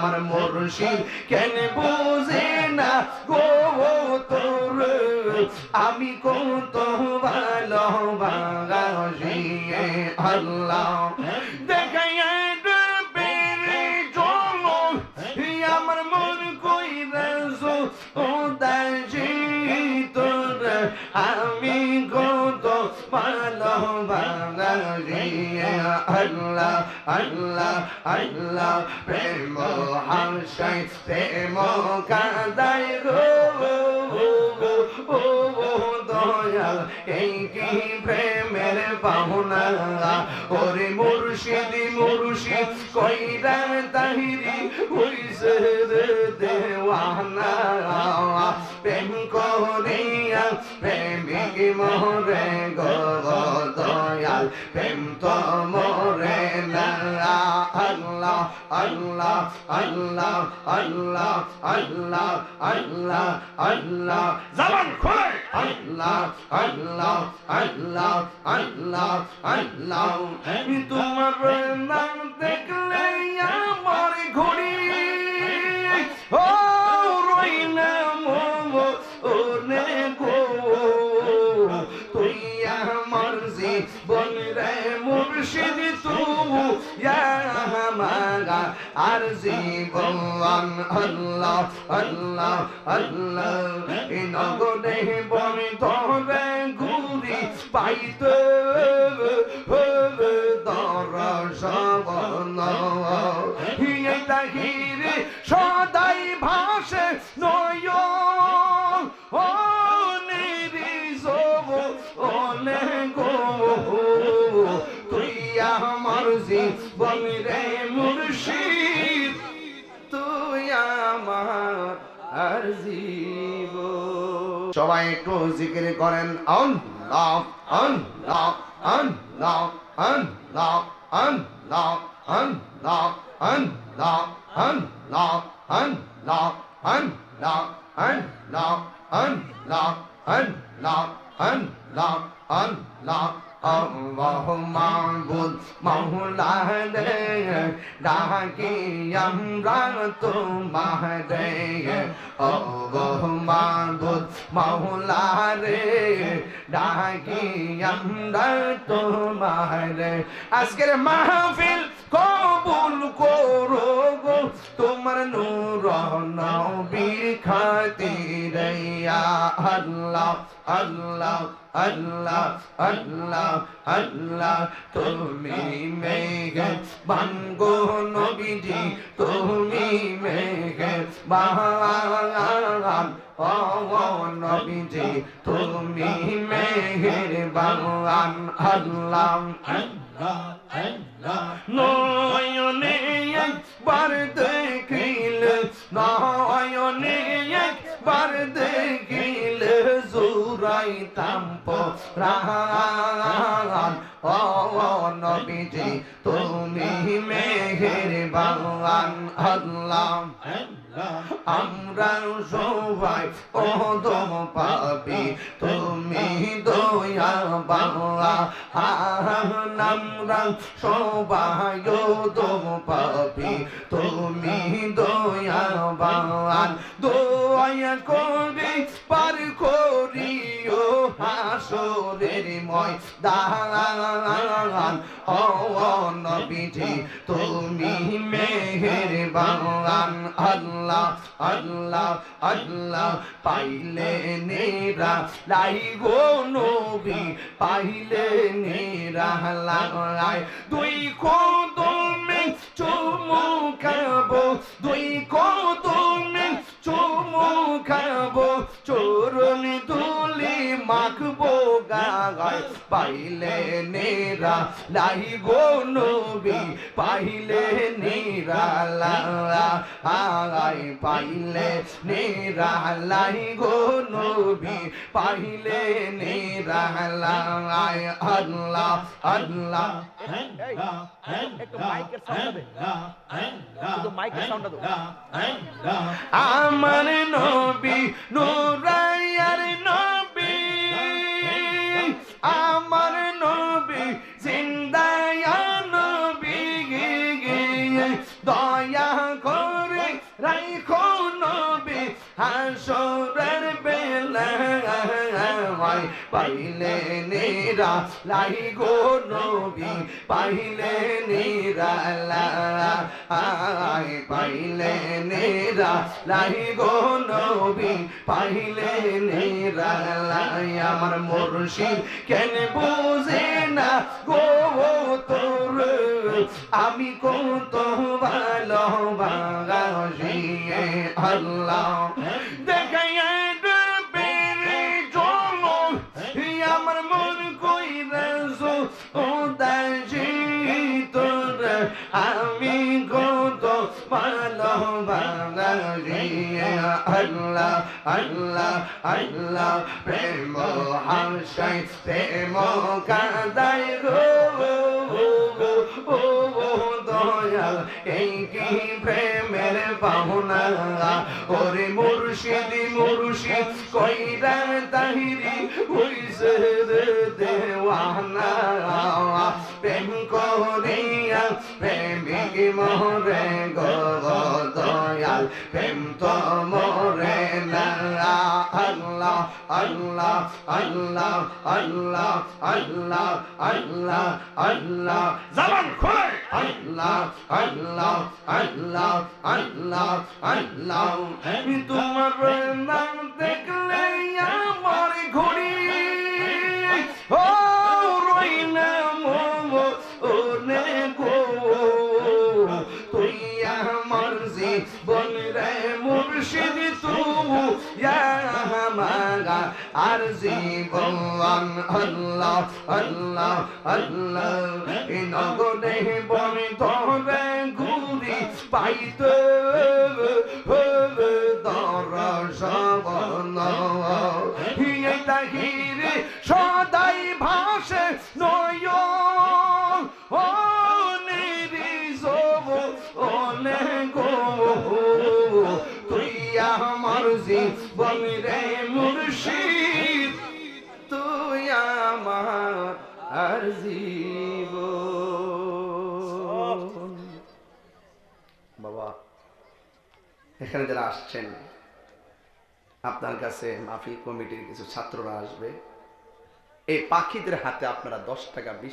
আমার মুর্শিদ কেন বুঝে না? গো তোর আমি কত ভালোবাসি আল্লাহ। আল্লাহ আল্লাহ প্রেম হাসাই প্রেম কাদাই গো ও দয়াল এই কি প্রেমের পাহুনা ওরে মুর্শিদ মুর্শিদ কইরা তাহিরি হইছে রে দেওয়ানা প্রেম করিয়া প্রেমিক মোরে গো দয়াল প্রেম তো মোরে আল্লাহ আল্লাহ আল্লাহ আল্লাহ আল্লাহ আল্লাহ আল্লাহ। জবান খোলে। আল্লাহ আল্লাহ আল্লাহ আল্লাহ আল্লাহ। তোমার নাম yamanga arzibuan Allah Allah Allah inagone bami tore guri paite hove dara shabana yai tahiri shodai bhashe noyon জীবন রে মুর্শিদ তুই আমার আর জীব সবাই একটু জিকির করেন আল্লাহ আল্লাহ আল্লাহ আল্লাহ আল্লাহ আল্লাহ আল্লাহ আল্লাহ আল্লাহ আল্লাহ আল্লাহ আল্লাহ আল্লাহ আল্লাহ আল্লাহ আল্লাহ মাবুদ মাওলা রে ডাকি আমরা তোমারে আল্লাহ মাবুদ মাওলা রে ডাকি আমরা তোমারে আজকের মাহফিল কবুল করো গো, তোমার নূর নবীর খাতিরে। আল্লাহ আল্লাহ আল্লাহ আল্লাহ আল্লাহ, তুমি মেঘে বাঙ্গো নবীজি, তুমি মেঘে বাহান ও নবীজি, তুমি মেঘের বাগান আল্লাহ নয়নে একবার দেখিল নয়নে ও নবীজি, তুমি মেঘের বাগান আল্লাহ। আমরা সবাই ওদম পাবি তুমি দয়া বাংলা আমরা সবাই ওদম পাবি তুমি দয়া বাংলান দয়া করিও হাসরের ময় দান ও আল্লাহ আল্লাহ আল্লাহ পাইলে নেরা, লাই গো নবী, পাইলে নেরা লাই। দুই কদমে চুমুকাবো দুই কদমে চুমুকাবো চরণ তুলি মাখবো গায় পাইলে নেরা লাই গো নবী পাইলে নেরা লাই পাইলে নেরা লাই গো নবী পাইলে নেরা লাই আল্লাহ আল্লাহ। একটু মাইকের সাউন্ড পাইলে নিরা লাই গো নবী পাইলে নিরা পাইলে নিরা লাই গো নবী পাইলে নিরা লাই আমার মুর্শিদ কেন বুঝে না গো তোর আমি কত ভালো বাগাসি আল্লাহ। দেখাইয়া বেড়ে আমার মন কই রাজো ও দাসি তোর, আমি কত ভালো বাগাসি আল্লাহ আল্লাহ আল্লাহ। প্রেম হাসাই প্রেম কাদাই গো ও দয়াল, এই কি প্রেমের পাহুনা ওরে মুর্শিদি, মুর্শিদ, কইরা তাহিরি হইছে রে দেওয়ানা। প্রেম করিয়া প্রেমিক মরে গো দয়াল, প্রেম তো আল্লাহ আল্লাহ আল্লাহ আল্লাহ আল্লাহ আল্লাহ। জবান খোলে। আল্লাহ আল্লাহ আল্লাহ আল্লাহ আল্লাহ। তোমার নাম দেখলে আমার ঘড়ি। ও রইনা মো ওনে গো। তুই আমার জীবন আর জীবন আল্লাহ আল্লাহ আল্লাহ। নগরে বন ধরে ঘুরি পাইতে এখানে যারা আসছেন, আপনার কাছে মাফি কমিটির কিছু ছাত্ররা আসবে। এই পাখিদের হাতে আপনারা দশ টাকা, বিশ